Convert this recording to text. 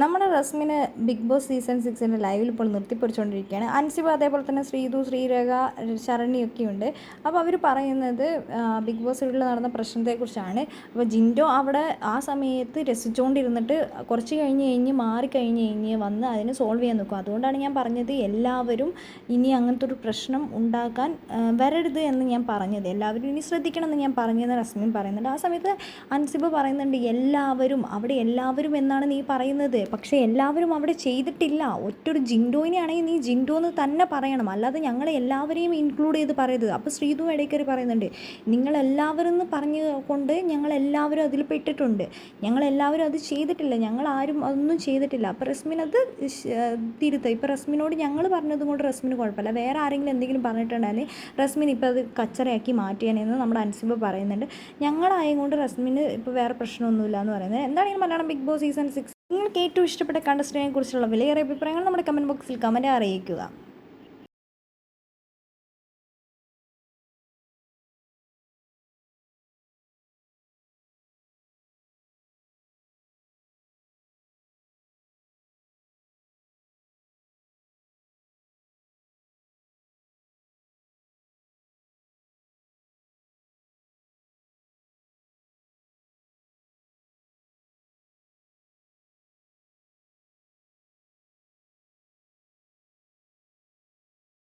നമ്മുടെ റസ്മിന് big boss season സിക്സിന്റെ ലൈവിൽ ഇപ്പോൾ നിർത്തിപ്പിടിച്ചുകൊണ്ടിരിക്കുകയാണ്. അൻസിബ അതേപോലെ തന്നെ ശ്രീതു ശ്രീരേഖ ശരണ്യൊക്കെ ഉണ്ട്. അപ്പോൾ അവർ പറയുന്നത് ബിഗ് ബോസ് വീട്ടിൽ നടന്ന പ്രശ്നത്തെക്കുറിച്ചാണ്. അപ്പോൾ ജിൻഡോ അവിടെ ആ സമയത്ത് രസിച്ചുകൊണ്ടിരുന്നിട്ട് കുറച്ച് കഴിഞ്ഞ് കഴിഞ്ഞ് മാറിക്കഴിഞ്ഞ് കഴിഞ്ഞ് വന്ന് അതിന് സോൾവ് ചെയ്യാൻ നോക്കും അതുകൊണ്ടാണ് ഞാൻ പറഞ്ഞത് എല്ലാവരും ഇനി അങ്ങനത്തെ ഒരു പ്രശ്നം ഉണ്ടാക്കാൻ വരരുത് എന്ന് ഞാൻ പറഞ്ഞത്. എല്ലാവരും ഇനി ശ്രദ്ധിക്കണം എന്ന് ഞാൻ പറഞ്ഞതെന്ന് റസ്മിൻ പറയുന്നുണ്ട്. ആ സമയത്ത് അൻസിബ പറയുന്നുണ്ട് എല്ലാവരും അവിടെ എല്ലാവരും എന്നാണ് നീ പറയുന്നത്? പക്ഷേ എല്ലാവരും അവിടെ ചെയ്തിട്ടില്ല. ഒറ്റൊരു ജിൻഡോയിനെയാണെങ്കിൽ നീ ജിൻഡോ എന്ന് തന്നെ പറയണം. അല്ലാതെ ഞങ്ങളെ എല്ലാവരെയും ഇൻക്ലൂഡ് ചെയ്ത് പറയരുത്. അപ്പോൾ ശ്രീധു ഇടയ്ക്കറി പറയുന്നുണ്ട് നിങ്ങളെല്ലാവരും എന്ന് പറഞ്ഞു കൊണ്ട് ഞങ്ങളെല്ലാവരും അതിൽ പെട്ടിട്ടുണ്ട് ഞങ്ങളെല്ലാവരും അത് ചെയ്തിട്ടില്ല. ഞങ്ങൾ ആരും അതൊന്നും ചെയ്തിട്ടില്ല. അപ്പോൾ റസ്മിൻ അത് തിരുത്തുക ഇപ്പോൾ റസ്മിനോട് ഞങ്ങൾ പറഞ്ഞത് കൊണ്ട് റസ്മിന് കുഴപ്പമില്ല. വേറെ ആരെങ്കിലും എന്തെങ്കിലും പറഞ്ഞിട്ടുണ്ടെങ്കിൽ റസ്മിൻ ഇപ്പോൾ അത് കച്ചറയാക്കി മാറ്റിയാണെന്ന് നമ്മുടെ അൻസിബ് പറയുന്നുണ്ട്. ഞങ്ങളായത് കൊണ്ട് റസ്മിന് ഇപ്പോൾ വേറെ പ്രശ്നമൊന്നുമില്ല എന്ന് പറയുന്നത് എന്താണെങ്കിലും Malayalam big boss season six നിങ്ങൾക്ക് ഏറ്റവും ഇഷ്ടപ്പെട്ട കണ്ടസ്റ്റന്റിനെ കുറിച്ചുള്ള വിലയേറെ അഭിപ്രായങ്ങൾ നമ്മുടെ കമന്റ് ബോക്സിൽ കമന്റ് അറിയിക്കുക.